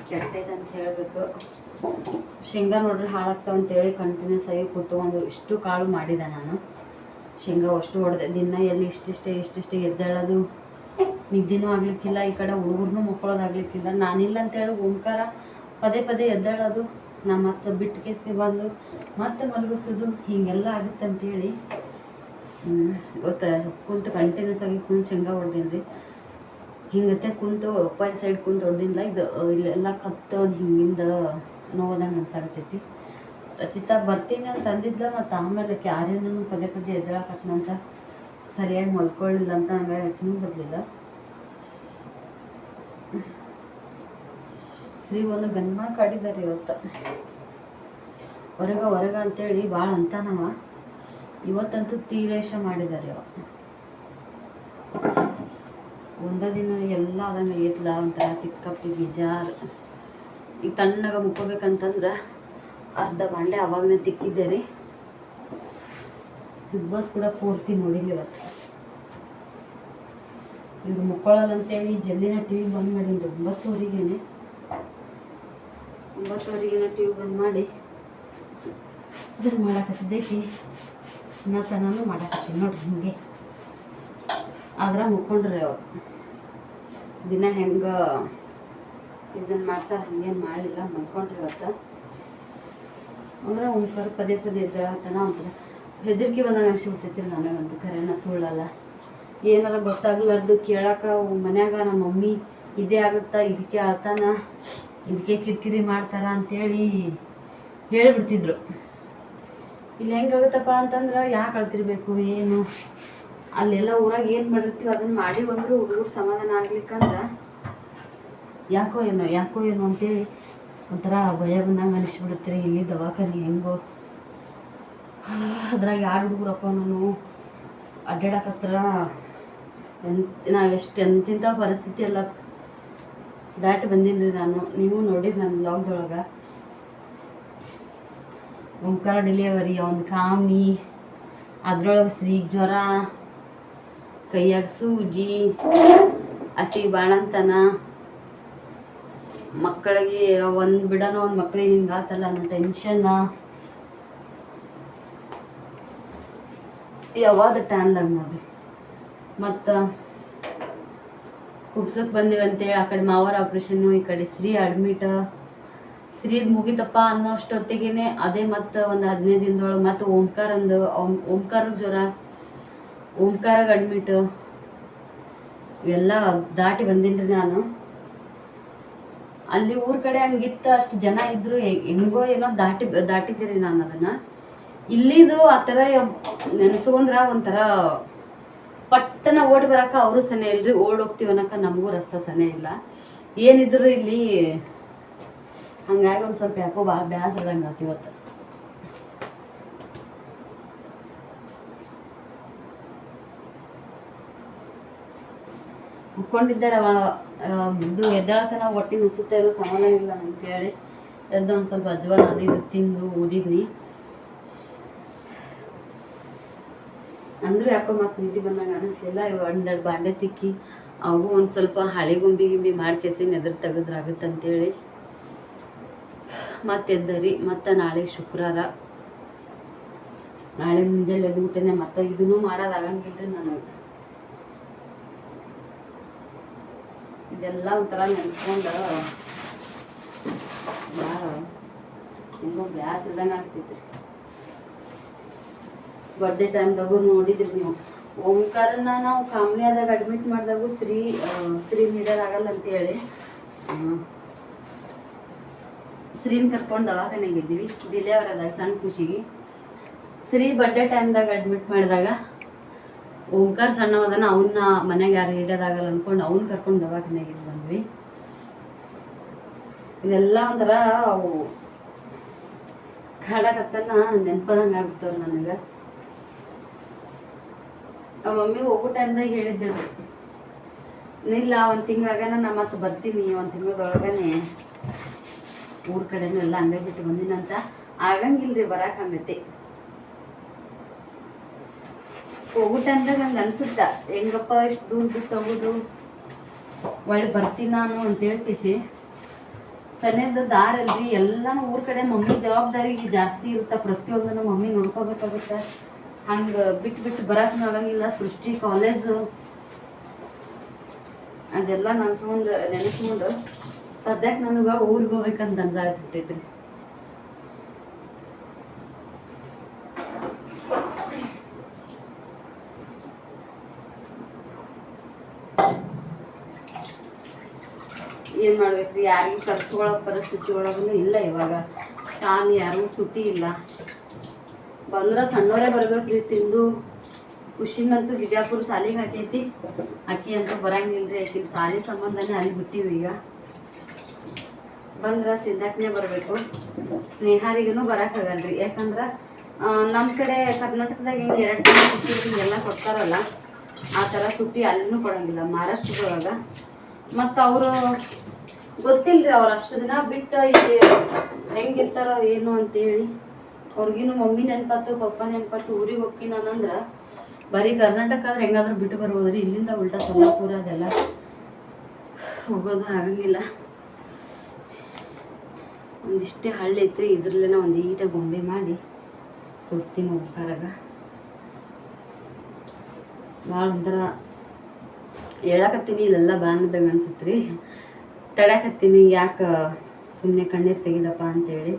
ಕೆಟ್ಟೈತೆ ಅಂತ ಹೇಳಬೇಕು. ಶೇಂಗಾ ನೋಡ್ರಿ ಹಾಳಾಗ್ತಾವ ಅಂತೇಳಿ ಕಂಟಿನ್ಯೂಸ್ ಆಗಿ ಕೂತ್ಕೊಂಡು ಇಷ್ಟು ಕಾಳು ಮಾಡಿದೆ ನಾನು. ಶೇಂಗಾ ಅಷ್ಟು ಹೊಡೆದೆ ದಿನ ಎಲ್ಲಿ ಇಷ್ಟಿಷ್ಟೇ ಇಷ್ಟಿಷ್ಟೇ ಎದ್ದೇಳೋದು. ನಿದ್ದೆನೂ ಆಗ್ಲಿಕ್ಕಿಲ್ಲ, ಈ ಕಡೆ ಹುಡುಗರ್ನು ಮಕ್ಕಳೋದಾಗ್ಲಿಕ್ಕಿಲ್ಲ ನಾನಿಲ್ಲ ಅಂತೇಳಿ ಓಂಕಾರ ಪದೇ ಪದೇ ಎದ್ದೇಳೋದು. ನಾ ಮತ್ತೆ ಬಿಟ್ಟು ಕೇಸಿ ಬಂದು, ಮತ್ತೆ ಮಲಗಿಸೋದು. ಹೀಗೆಲ್ಲ ಆಗುತ್ತೆ ಅಂತೇಳಿ ಗೊತ್ತಾ? ಕುಂತು ಕಂಟಿನ್ಯೂಸ್ ಆಗಿ ಕುಂತು ಶೇಂಗಾ ಹೊಡ್ದೀನಿ ಹಿಂಗತ್ತೆ ಕುಂತು ಒಪ್ಪಾಯಿ ಸೈಡ್ ಕುಂತು ಹೊಡ್ದಿಲ್ಲ ಇದು ಇಲ್ಲೆಲ್ಲ ಕತ್ತು ಹಿಂಗಿಂದ ಅಂತ ಅನ್ಸಾಕತ್ತೈತಿ ರಚಿತಾ ಬರ್ತೀನಿ ಅಂತ ಅಂದಿದ್ದ ಮತ್ತು ಆಮೇಲೆ ಕ್ಯಾರೇನು ಪದೇ ಪದೇ ಎದುರಾಕತ್ನಂತ ಸರಿಯಾಗಿ ಮಲ್ಕೊಳ್ಳಿಲ್ಲ ಅಂತ ನಂಗೆ ತುಂಬ ಬರಲಿಲ್ಲ. ಶ್ರೀ ಒಂದು ಗನ್ಮ ಕಾಡಿದ್ದಾರೆ ಇವತ್ತು. ಹೊರಗ ಹೊರಗ ಅಂತೇಳಿ ಭಾಳ ಅಂತಾನವ. ಇವತ್ತಂತೂ ತೀರೇಶ ಮಾಡಿದ್ದಾರೆ ಅವ. ಒಂದ ದಿನ ಎಲ್ಲ ಅದಂಗೆ ಏತ್ಲ ಒಂಥರ ಸಿಕ್ಕಾಪಿ ಬಿಜಾರ್. ಈಗ ತಣ್ಣಗೆ ಮುಕ್ಕೋಬೇಕಂತಂದ್ರೆ ಅರ್ಧ ಬಾಂಡೆ ಅವಾಗನೇ ತಿಕ್ಕಿದ್ದೆ ರೀ ಬಿಗ್ ಬಾಸ್ ಕೂಡ ಪೂರ್ತಿ ನೋಡಿಲ್ಲ ಇವತ್ತು. ಇವ್ರು ಮುಕ್ಕೊಳ್ಳೋದು ಅಂತೇಳಿ ಜಲ್ದಿನ ಟಿ ವಿ ಬಂದ್ ಮಾಡಿ ಒಂಬತ್ತುವರೆಗೇನೆ. ಒಂಬತ್ತುವರೆಗೇನೆ ಟಿ ವಿ ಬಂದ್ ಮಾಡಿ ಇದನ್ನು ಮಾಡಕತ್ತಿದ್ದೈತಿ ನಾ ತನೂ ಮಾಡಕತ್ತೀನಿ ನೋಡ್ರಿ ಹಿಂಗೆ. ಆದ್ರೆ ಮುಕ್ಕೊಂಡ್ರಿ ಅವ್ರು. ದಿನ ಹೆಂಗೆ ಇದನ್ನ ಮಾಡ್ತಾರೆ, ಹಂಗೇನು ಮಾಡಲಿಲ್ಲ ಮಲ್ಕೊಂಡ್ರಿ ಇವತ್ತು ಅಂದ್ರೆ ಒಂದ್ಕರ್ ಪದೇ ಪದೇ ಎದ್ದೇಳತನ ಒಂಥರ ಹೆದರಿಕೆ ಬಂದಾಗ ಅನ್ಸಿಬಿಡ್ತೈತಿ ನನಗಂತೂ ಕರೆನ ಸುಳ್ಳಲ್ಲ. ಏನಾರ ಗೊತ್ತಾಗ್ಲಾರ್ದು ಕೇಳಾಕ ಮನ್ಯಾಗ ನಮ್ಮ ಮಮ್ಮಿ ಇದೇ ಆಗುತ್ತಾ ಇದಕ್ಕೆ ಆಳ್ತಾನ ಇದಕ್ಕೆ ಕಿರಿಕಿರಿ ಮಾಡ್ತಾರ ಅಂತೇಳಿ ಹೇಳ್ಬಿಡ್ತಿದ್ರು. ಇಲ್ಲಿ ಹೆಂಗಾಗುತ್ತಪ್ಪ ಅಂತಂದ್ರೆ ಯಾಕೆ ಅಳ್ತಿರ್ಬೇಕು, ಏನು? ಅಲ್ಲೆಲ್ಲ ಊರಾಗ ಏನು ಮಾಡಿರ್ತೀವಿ ಅದನ್ನ ಮಾಡಿ ಬಂದ್ರು ಹುಡುಗರು ಸಮಾಧಾನ ಆಗ್ಲಿಕ್ಕಂದ್ರೆ? ಯಾಕೋ ಏನೋ ಯಾಕೋ ಏನೋ ಅಂತೇಳಿ ಒಂಥರ ಭಯ ಬಂದಂಗೆ ಅನಿಸ್ಬಿಡುತ್ತೆ ಇಲ್ಲಿ ದವಾಖಾನೆ, ಹೆಂಗೋ. ಅದ್ರಾಗ ಯಾರು ಹುಡುಗರಪ್ಪ ನಾನು ಅಡ್ಡಾಡಕತ್ರ ಎಂತ ಎಷ್ಟು ಎಂತಿಂಥ ಪರಿಸ್ಥಿತಿ ಎಲ್ಲ ದಾಟಿ ಬಂದಿದ್ರಿ ನಾನು. ನೀವು ನೋಡಿರಿ ನನ್ನ ಬ್ಲಾಗ್ದೊಳಗೆ. ಓಂಕಾರ ಡೆಲಿವರಿ ಒಂದು ಕಾಮಿ ಅದ್ರೊಳಗೆ ಶ್ರೀ ಜ್ವರ ಕೈಯಾಗ ಸೂಜಿ, ಹಸಿ ಬಾಣಂತನ. ಮಕ್ಕಳಿಗೆ ಒಂದು ಬಿಡನ, ಒಂದು ಮಕ್ಳಿಗೆ ಹಿಂಗೆ ಆತಲ್ಲ ಅನ್ನೋ ಟೆನ್ಷನ್ ಯಾವಾಗ ಟೈಮ್ದಾಗ ನೋಡ್ರಿ ಮತ್ತು ಕುಬ್ಸಕ್ಕೆ ಬಂದೀವಿ ಅಂತೇಳಿ ಆ ಕಡೆ ಮಾವರ ಆಪ್ರೇಷನ್ನು ಈ ಕಡೆ ಶ್ರೀ ಅಡ್ಮಿಟ್ ಶ್ರೀದ್ ಮುಗಿತಪ್ಪ ಅನ್ನೋಷ್ಟೊತ್ತಿಗೆ ಅದೇ ಮತ್ತು ಒಂದು ಹದಿನೈದು ದಿನದೊಳಗೆ ಮತ್ತು ಓಂಕಾರ ಒಂದು ಓಂಕಾರ ಜ್ವರ. ಓಂಕಾರಾಗ ಅಡ್ಮಿಟ್ ಇವೆಲ್ಲ ದಾಟಿ ಬಂದಿನ್ರಿ ನಾನು. ಅಲ್ಲಿ ಊರ ಕಡೆ ಹಂಗಿತ್ತು ಅಷ್ಟು ಜನ ಇದ್ರು, ಹೆಂಗೋ ಏನೋ ದಾಟಿ, ದಾಟಿದ್ದೀರಿ ನಾನು ಅದನ್ನ. ಇಲ್ಲಿದು ಆ ಥರ ನೆನೆಸ್ಕೊಂಡ್ರ ಒಂಥರ ಪಟ್ಟನ ಓಡಿ ಬರಕ ಅವರು ಸನೇ ಇಲ್ರಿ, ಓಡ್ ಹೋಗ್ತೀವಿ ಅನ್ನಕ ನಮಗೂ ರಸ್ತ ಸನೇ ಇಲ್ಲ. ಏನಿದ್ರು ಇಲ್ಲಿ ಹಂಗಾಗಿ ಒಂದು ಸ್ವಲ್ಪ ಯಾಕೋ ಭಾಳ ಬ್ಯಾಸರದಂಗೆ ಆತು ಇವತ್ತು. ಆ, ಇದು ಎದ್ದಾಳತನ ಹೊಟ್ಟೆ ನುಸುತ್ತಾ ಇರೋ ಸಮಾನ ಇಲ್ಲ ಅಂತೇಳಿ ಎದ್ದು ಒಂದು ಸ್ವಲ್ಪ ಅಜ್ವಾನ ಅದು ಇದು ತಿಂದು ಊದಿದ್ನಿ. ಅಂದ್ರೂ ಯಾಕೋ ಮತ್ತೆ ನಿದ್ದೆ ಬಂದಾಗ ಅನಿಸ್ಲಿಲ್ಲ. ಒಂದೆರಡು ಬಾಂಡೆ ತಿಕ್ಕಿ ಅವು ಒಂದು ಸ್ವಲ್ಪ ಹಳೆ ಗುಂಡಿ ಗಿಂಡಿ ಮಾಡಿ ಕೆಸಿ ನೆದ್ರ ತೆಗೆದ್ರಾಗುತ್ತೆ ಅಂತೇಳಿ ಮತ್ತೆ ಎದ್ದರಿ ಮತ್ತೆ ನಾಳೆ ಶುಕ್ರವಾರ. ನಾಳೆ ಮುಂಜಾನೆ ಎದ್ಬಿಟ್ಟೆ ಮತ್ತೆ ಇದನ್ನೂ ಮಾಡೋದಾಗಂಗಿಲ್ರಿ ನನಗೆ ಇದೆಲ್ಲ ಒಂಥರ ನೆನ್ಸ್ಕೊಂಡು ಭಾಳ ಹೆಂಗೋ ಬ್ಯಾಸ್ರದಂಗೆ ಆಗ್ತೈತ್ರಿ. ಬರ್ಡೇ ಟೈಮ್ದಾಗೂ ನೋಡಿದ್ರಿ ನೀವು. ಓಂಕಾರನ ನಾವು ಕಾಮ್ನಿಯಾದಾಗ ಅಡ್ಮಿಟ್ ಮಾಡಿದಾಗೂ ಶ್ರೀ ಶ್ರೀ ನೀಡೋದಾಗಲ್ಲ ಅಂತೇಳಿ ಶ್ರೀನ್ ಕರ್ಕೊಂಡು ದವಾಖಾನೆಗೆ ಇದ್ದೀವಿ. ಡಿಲೇವರದಾಗ ಸಣ್ಣ ಖುಷಿಗೆ. ಶ್ರೀ ಬರ್ಡೇ ಟೈಮ್ದಾಗ ಅಡ್ಮಿಟ್ ಮಾಡಿದಾಗ ಓಂಕಾರ ಸಣ್ಣವದನ ಅವನ್ನ ಮನೆಗೆ ಯಾರು ಹಿಡಿಯೋದಾಗಲ್ಲ ಅನ್ಕೊಂಡು ಅವ್ನ ಕರ್ಕೊಂಡು ದವಾಖಾನೆಗೆ ಬಂದ್ವಿ. ಇದೆಲ್ಲ ಒಂಥರ ಅವು ಕಾಡಕತ್ತನ ನೆನ್ಪದಂಗೆ ಆಗ್ಬಿಟ್ಟವ್ರು ನನಗೆ. ಆ ಮಮ್ಮಿ ಹೋಗೋ ಟೈಮ್ದಾಗ ಹೇಳಿದ್ದಳು ಇಲ್ಲ, ಒಂದು ತಿಂಗಳಾಗನ ನಾ ಮತ್ತೆ ಬರ್ತೀನಿ, ಒಂದು ತಿಂಗಳದೊಳಗನೆ ಊರ್ ಕಡೆನೂ ಎಲ್ಲ ಹಂಗೆ ಬಿಟ್ಟು ಬಂದಿನಂತ. ಆಗಂಗಿಲ್ರಿ, ಬರಾಕ್ ಹಂಗತಿ. ಹೋಗೋ ಟೈಮ್ದಾಗ ನಂಗೆ ಅನ್ಸುತ್ತ. ಹೆಂಗಪ್ಪ ಇಷ್ಟು ದೂರ ಬಿಟ್ಟು ಹೋಗೋದು? ಒಳ್ಳೆ ಬರ್ತೀನಿ ನಾನು ಅಂತ ಹೇಳ್ತೀಸಿ ಸನ್ಯದ ದಾರಲ್ರಿ, ಎಲ್ಲಾನು ಊರ ಕಡೆ ಮಮ್ಮಿ ಜವಾಬ್ದಾರಿ ಜಾಸ್ತಿ ಇರುತ್ತ. ಪ್ರತಿಯೊಂದನ್ನು ಮಮ್ಮಿ ನೋಡ್ಕೋಬೇಕಾಗುತ್ತ. ಹಂಗ ಬಿಟ್ಟು ಬಿಟ್ಟು ಬರಕ್ ಆಗಂಗಿಲ್ಲ. ಸೃಷ್ಟಿ, ಕಾಲೇಜು. ಅದೆಲ್ಲ ನನ್ಸ್ಕೊಂಡು ನೆನೆಸ್ಕೊಂಡು ಸದ್ಯಕ್ಕೆ ನನಗೆ ಊರಿಗೆ ಹೋಗ್ಬೇಕಂತ ಅನ್ಸಾಗ್ಬಿಟ್ಟೈತ್ರಿ ಏನ್ ಮಾಡ್ಬೇಕ್ರಿ? ಯಾರಿಗೂ ಕರ್ಸ್ಕೊಳ್ಳೋ ಪರಿಸ್ಥಿತಿ ಒಳಗೂ ಇಲ್ಲ ಇವಾಗ. ತಾನು ಯಾರಿಗೂ ಸುಟಿ ಇಲ್ಲ. ಬಂದ್ರ ಸಣ್ಣವರೇ ಬರ್ಬೇಕ್ರಿ ಸಿಂಧು. ಖುಷಿನಂತೂ ಬಿಜಾಪುರ ಸಾಲಿಗೆ ಹಾಕೈತಿ. ಅಕ್ಕಿ ಅಂತೂ ರೀ ಆಕಿನ ಸಾಲಿ ಸಂಬಂಧನೇ ಅಲ್ಲಿ ಬಿಟ್ಟಿವಿ ಈಗ. ಬಂದ್ರ ಸಿದ್ಧಾಕ್ನೇ ಬರಬೇಕು. ಸ್ನೇಹಾರಿಗೂ ಬರೋಕ್ಕಾಗಲ್ಲ ಯಾಕಂದ್ರ ಯಾಕಂದ್ರೆ ನಮ್ ಕಡೆ ಕರ್ನಾಟಕದಾಗ ಹಿಂಗೆ ಎರಡು ದಿನ ಸುಟ್ಟಿ ಹಿಂಗೆಲ್ಲ ಕೊಡ್ತಾರಲ್ಲ, ಆ ಥರ ಸುಟ್ಟಿ ಅಲ್ಲಿನೂ ಕೊಡಂಗಿಲ್ಲ, ಮಹಾರಾಷ್ಟ್ರದೊಳಗೆ. ಮತ್ತು ಅವರು ಗೊತ್ತಿಲ್ರಿ ಅವ್ರು ಅಷ್ಟು ದಿನ ಬಿಟ್ಟು ಇಲ್ಲಿ ಹೆಂಗಿರ್ತಾರೋ ಏನು ಅಂತೇಳಿ. ಅವ್ರಿಗಿನ್ನು ಮಮ್ಮಿ ನೆನ್ಪತ್ತು, ಪಪ್ಪ ನೆನ್ಪತ್ತು ಊರಿಗೆ ಹೋಗ್ತೀನಿ ನಾನಂದ್ರ ಬರೀ ಕರ್ನಾಟಕ ಆದ್ರೆ ಹೆಂಗಾದ್ರೂ ಬಿಟ್ಟು ಬರ್ಬೋದ್ರಿ. ಇಲ್ಲಿಂದ ಉಲ್ಟಾ ಸೊಲ್ಲಾಪುರ ಅದೆಲ್ಲ ಹೋಗೋದು ಆಗಂಗಿಲ್ಲ. ಒಂದಿಷ್ಟೇ ಹಳ್ಳಿ ಐತ್ರಿ, ಇದ್ರಲ್ಲೇನ ಒಂದು ಈಟ ಗೊಂಬೆ ಮಾಡಿ ಸುತ್ತಿನ ಓಂಕಾರಾಗ ಭಾಳ ಒಂಥರ ಹೇಳಕತ್ತೀನಿ, ಇಲ್ಲೆಲ್ಲ ಬಾನದಂಗೆ ಅನ್ಸುತ್ರಿ. ತಡ್ಯಾಕತ್ತೀನಿ ಯಾಕೆ ಸುಮ್ಮನೆ ಕಣ್ಣೀರು ತೆಗಿದಪ್ಪ ಅಂತೇಳಿ.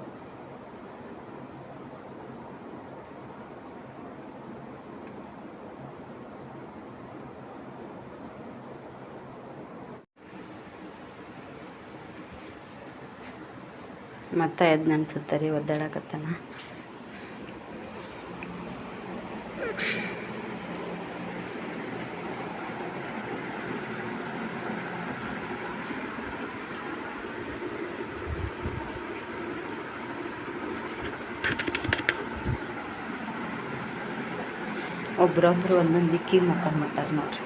ಮತ್ತೆ ಎದ್ದು ಅನ್ಸುತ್ತೆ ರೀ ಒದ್ದಾಡಕತ್ತಾನ? ಒಬ್ರೊಬ್ರು ಒಂದೊಂದು ದಿಕ್ಕಿಗೆ ಮುಕ್ಕೊಂಡ್ಬಿಟ್ಟಾರ ನೋಡ್ರಿ.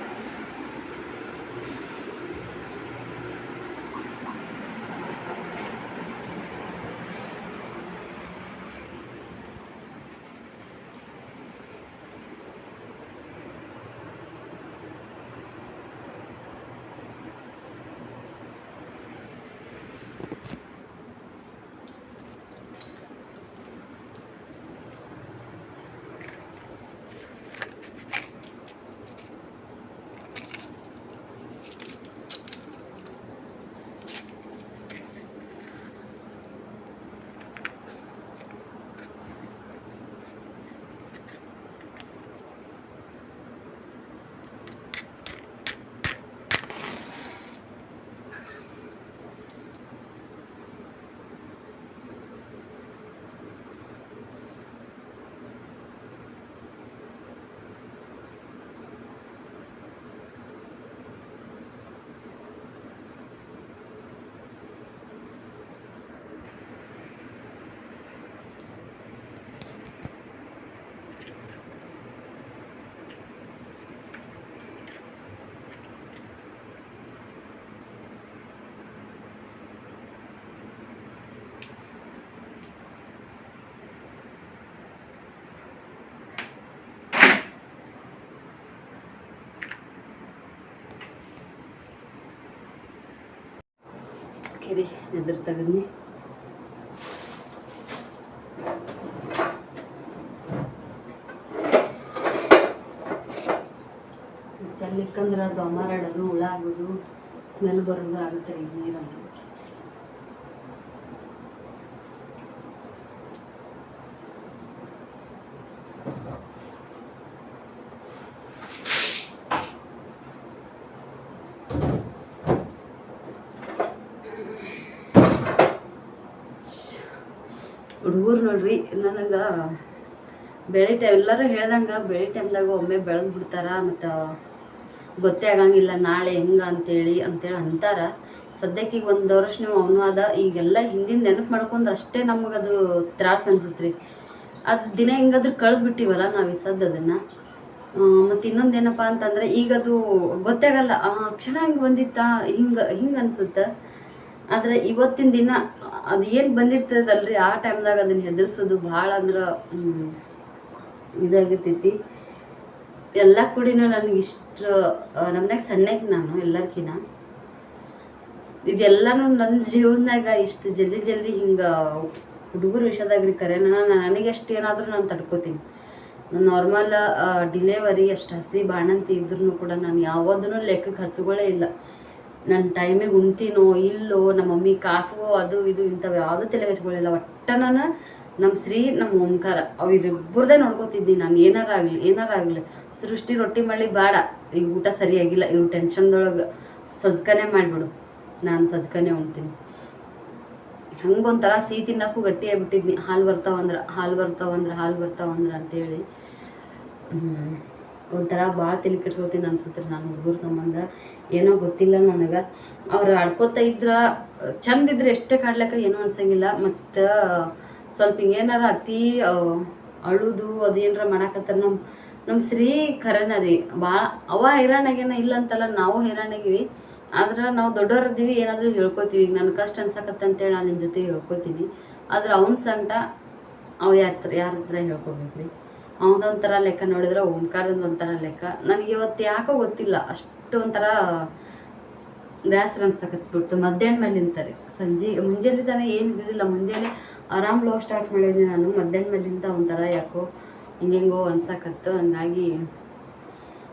ಕೆರಿ ಎದುರು ತೆಗದ್ನಿ ಚಲ್ಲಿಕ್ಕಂದ್ರೆ ಅದು ಅಮರಾಡೋದು ಹುಳ ಆಗೋದು ಸ್ಮೆಲ್ ಬರೋದು ಆಗುತ್ತೆ ರೀ ನೀರಲ್ಲಿ ಹುಡುಗರು ನೋಡ್ರಿ ನನಗೆ ಬೆಳೆ ಟೈಮ್, ಎಲ್ಲರೂ ಹೇಳ್ದಂಗೆ ಬೆಳೆ ಟೈಮ್ದಾಗ ಒಮ್ಮೆ ಬೆಳೆದು ಬಿಡ್ತಾರೆ ಮತ್ತು ಗೊತ್ತೇ ಆಗಂಗಿಲ್ಲ, ನಾಳೆ ಹೆಂಗೆ ಅಂತೇಳಿ ಅಂತೇಳಿ ಅಂತಾರ. ಸದ್ಯಕ್ಕೆ ಈಗ ಒಂದು ವರ್ಷ ನೀವು ಅವನು ಅದ ಈಗೆಲ್ಲ ಹಿಂದಿನ ನೆನಪು ಮಾಡ್ಕೊಂಡು ಅಷ್ಟೇ ನಮಗದು ತ್ರಾಸ ಅನ್ಸುತ್ತೆ ರೀ ಅದು ದಿನ ಹೆಂಗಾದ್ರೂ ಕಳೆದು ಬಿಟ್ಟಿವಲ್ಲ ನಾವು ಸದ್ದು ಅದನ್ನು. ಮತ್ತು ಇನ್ನೊಂದು ಏನಪ್ಪ ಅಂತಂದರೆ ಈಗ ಅದು ಗೊತ್ತಾಗಲ್ಲ ಕ್ಷಣ ಹಿಂಗೆ ಬಂದಿತ್ತಾ, ಹಿಂಗೆ ಹಿಂಗೆ ಅನ್ಸುತ್ತೆ. ಆದರೆ ಇವತ್ತಿನ ದಿನ ಅದು ಏನು ಬಂದಿರ್ತದಲ್ರಿ? ಆ ಟೈಮ್ದಾಗ ಅದನ್ನ ಹೆದರ್ಸೋದು ಭಾಳ ಅಂದ್ರೆ ಇದಾಗಿರ್ತೈತಿ. ಎಲ್ಲ ಕೂಡಿನೂ ನನಗೆ ಇಷ್ಟು ನಮ್ನಾಗ ಸಣ್ಣಕ್ಕೆ ನಾನು ಎಲ್ಲರ್ಕಿನ. ಇದೆಲ್ಲನೂ ನನ್ನ ಜೀವನದಾಗ ಇಷ್ಟು ಜಲ್ದಿ ಜಲ್ದಿ ಹಿಂಗೆ ಹುಡುಗರ ವಿಷಯದಾಗ ರೀ ಕರೆ ನಾನು ನನಗೆಷ್ಟು ಏನಾದರೂ ನಾನು ತಡ್ಕೋತೀನಿ. ನಾನು ನಾರ್ಮಲ್ ಡಿಲೆವರಿ ಅಷ್ಟು ಹಸಿ ಬಾಣಂತಿ ಇದ್ರೂ ಕೂಡ ನಾನು ಯಾವುದನ್ನು ಲೆಕ್ಕಕ್ಕೆ ಹಚ್ಚಿಕೊಳ್ಳೇ ಇಲ್ಲ. ನನ್ನ ಟೈಮಿಗೆ ಉಣ್ತೀನೋ ಇಲ್ಲೋ ನಮ್ಮ ಮಮ್ಮಿ ಕಾಸುವೋ, ಅದು ಇದು ಇಂಥವು ಯಾವುದೂ ತಲೆ ಹಚ್ಕೊಳ್ಳಿಲ್ಲ ಒಟ್ಟ ನಾನು ನಮ್ಮ ಶ್ರೀ ನಮ್ಮ ಓಂಕಾರ ಅವರಿಬ್ಬರದೇ ನೋಡ್ಕೋತಿದ್ನಿ ನಾನು ಏನಾರ ಆಗಲಿ. ಸೃಷ್ಟಿ ರೊಟ್ಟಿ ಮಾಡಲಿ ಬೇಡ ಈಗ ಊಟ ಸರಿಯಾಗಿಲ್ಲ. ಇವ್ರು ಟೆನ್ಷನ್ದೊಳಗೆ ಸಜ್ಕನೆ ಮಾಡಿಬಿಡು. ನಾನು ಸಜ್ಕನೆ ಉಣ್ತೀನಿ. ಹಂಗೊಂಥರ ಸಿಹಿ ತಿನ್ನಕ್ಕೂ ಗಟ್ಟಿಯಾಗ್ಬಿಟ್ಟಿದ್ನಿ ಹಾಲು ಬರ್ತಾವಂದ್ರೆ ಹಾಲು ಬರ್ತಾವಂದ್ರೆ ಹಾಲು ಬರ್ತಾವಂದ್ರೆ ಅಂತೇಳಿ. ಒಂಥರ ಭಾಳ ತಲೆ ಕೆಡ್ಸ್ಕೊತೀನಿ ಅನ್ಸುತ್ತೆ ನಾನು ಹುಡುಗರ ಸಂಬಂಧ. ಏನೋ ಗೊತ್ತಿಲ್ಲ ನನಗೆ. ಅವ್ರು ಆಡ್ಕೋತ ಇದ್ರ ಚಂದ ಇದ್ರೆ ಎಷ್ಟೇ ಕಾಡ್ಲಕ್ಕ ಏನೂ ಅನ್ಸಂಗಿಲ್ಲ. ಮತ್ತು ಸ್ವಲ್ಪ ಹಿಂಗೇನಾರ ಅತಿ ಅಳುದು ಅದು ಏನಾರ ಮಾಡಾಕತ್ತಾರ ನಮ್ಮ ನಮ್ಮ ಶ್ರೀ ಖರೇನ ರೀ. ಭಾಳ ಅವ ಹೈರಾಣಾಗೇನ ಇಲ್ಲ ಅಂತಲ್ಲ ನಾವು ಹೈರಾಣಾಗಿವಿ. ಆದ್ರೆ ನಾವು ದೊಡ್ಡವ್ರದ್ದೀವಿ ಏನಾದರೂ ಹೇಳ್ಕೊತೀವಿ. ಈಗ ನನ್ನ ಕಷ್ಟ ಅನ್ಸಕತ್ತಂತೇಳಿ ನಾನು ನಿಮ್ಮ ಜೊತೆ ಹೇಳ್ಕೊತೀನಿ. ಆದ್ರೆ ಅವ್ನ ಸಂಕಟ ಅವ ಯಾರ ಹತ್ರ ಯಾರ ಹತ್ರ ಹೇಳ್ಕೊಬೇಕ್ರಿ? ಅವನದೊಂಥರ ಲೆಕ್ಕ ನೋಡಿದ್ರೆ ಓಂಕಾರದ ಒಂಥರ ಲೆಕ್ಕ. ನನಗೆ ಇವತ್ತು ಯಾಕೋ ಗೊತ್ತಿಲ್ಲ. ಅಷ್ಟು ಒಂಥರ ಬೇಸರ ಅನ್ಸಕತ್ಬಿಟ್ಟು ಮಧ್ಯಾಹ್ನ ಮೇಲೆ ನಿಂತಾರೆ. ಸಂಜೆ, ಮುಂಜಾನೆ ತಾನೇ ಏನು ಇದ್ದಿದ್ದಿಲ್ಲ. ಮುಂಜಾನೆ ಆರಾಮ್ ಲೋ ಸ್ಟಾರ್ಟ್ ಮಾಡಿದ್ದೆ ನಾನು. ಮಧ್ಯಾಹ್ನ ಮೇಲಿಂದ ಒಂಥರ ಯಾಕೋ ಹಿಂಗೆಂಗೋ ಅನ್ಸಕತ್ತು. ಹಂಗಾಗಿ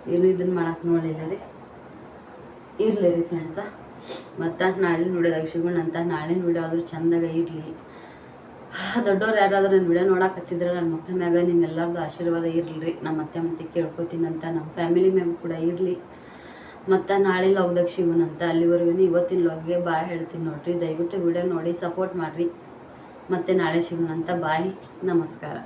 ಏನು ಇದನ್ನು ಮಾಡಕ್ಕೆ ನೋಡಲಿಲ್ಲ ರೀ. ಇರಲಿ ರೀ ಫ್ರೆಂಡ್ಸ ಮತ್ತು ನಾಳೆ ನೋಡಿದಾಗ ಸಿಗೋಣ ಅಂತ ನಾಳೆ ವಿಡಿಯೋ ಆದರೂ ಚಂದಾಗ ಇರಲಿ. ದೊಡ್ಡವ್ರು ಯಾರಾದರೂ ನನ್ನ ವಿಡಿಯೋ ನೋಡಕತ್ತಿದ್ರೆ ನನ್ನ ಮಕ್ಕಳ ಮ್ಯಾಗ ನಿಮ್ಮೆಲ್ಲರದ್ದು ಆಶೀರ್ವಾದ ಇರಲಿ. ನಮ್ಮ ಅತ್ತೆ ಮತ್ತೆ ಕೇಳ್ಕೊತೀನಂತ, ನಮ್ಮ ಫ್ಯಾಮಿಲಿ ಮ್ಯಾಗ ಕೂಡ ಇರಲಿ. ಮತ್ತು ನಾಳೆ ಸಿಗೋಣ ಅಂತ ಅಲ್ಲಿವರೆಗೂ ಇವತ್ತಿನ ಲಾಗ್ಗೆ ಬಾಯ್ ಹೇಳ್ತೀನಿ ನೋಡಿರಿ. ದಯವಿಟ್ಟು ವಿಡಿಯೋ ನೋಡಿ ಸಪೋರ್ಟ್ ಮಾಡಿರಿ. ಮತ್ತೆ ನಾಳೆ ಅಂತ ಬಾಯ್. ನಮಸ್ಕಾರ.